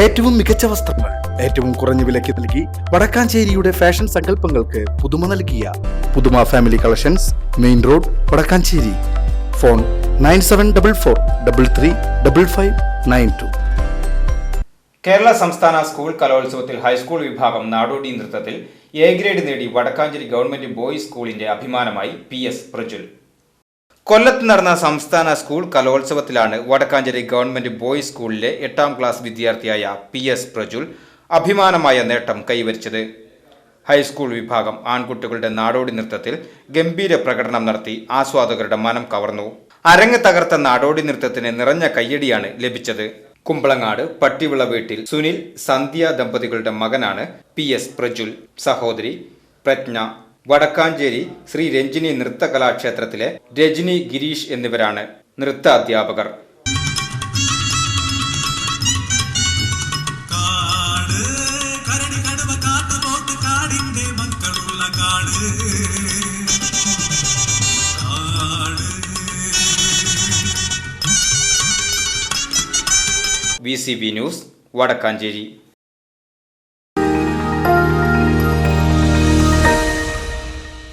ഏറ്റവും മികച്ച വസ്ത്രങ്ങൾ ഏറ്റവും കുറഞ്ഞ വിലയ്ക്ക് നൽകി വടക്കാഞ്ചേരിയുടെ ഫാഷൻ സങ്കല്പങ്ങൾക്ക് പുതുമ നൽകിയ പുതുമ family collections main road Vadakkanchery. Phone nine seven double four double three double five nine two. Kerala സംസ്ഥാന സ്കൂൾ കലോത്സവത്തിൽ ഹൈസ്കൂൾ വിഭാഗം നാടോടി നൃത്തത്തിൽ എ ഗ്രേഡ് നേടി വടക്കാഞ്ചേരി ഗവൺമെന്റ് ബോയ്സ് സ്കൂളിന്റെ അഭിമാനമായി പി എസ് പ്രജുൽ കൊല്ലത്ത് നടന്ന സംസ്ഥാന സ്കൂൾ കലോത്സവത്തിലാണ് വടക്കാഞ്ചേരി ഗവൺമെന്റ് ബോയ്സ് സ്കൂളിലെ എട്ടാം ക്ലാസ് വിദ്യാർത്ഥിയായ പി എസ് പ്രജുൽ അഭിമാനമായ നേട്ടം കൈവരിച്ചത്. ഹൈസ്കൂൾ വിഭാഗം ആൺകുട്ടികളുടെ നാടോടി നൃത്തത്തിൽ ഗംഭീര പ്രകടനം നടത്തി ആസ്വാദകരുടെ മനം കവർന്നു. അരങ്ങ് തകർത്ത നാടോടി നൃത്തത്തിന് നിറഞ്ഞ കയ്യടിയാണ് ലഭിച്ചത്. കുമ്പളങ്ങാട് പട്ടിവിള വീട്ടിൽ സുനിൽ സന്ധ്യ ദമ്പതികളുടെ മകനാണ് പി എസ് പ്രജുൽ. സഹോദരി പ്രജ്ഞ വടക്കാഞ്ചേരി ശ്രീ രഞ്ജിനി നൃത്ത കലാക്ഷേത്രത്തിലെ രജനി ഗിരീഷ് എന്നിവരാണ് നൃത്ത അധ്യാപകർ V C B news Vadakkanchery.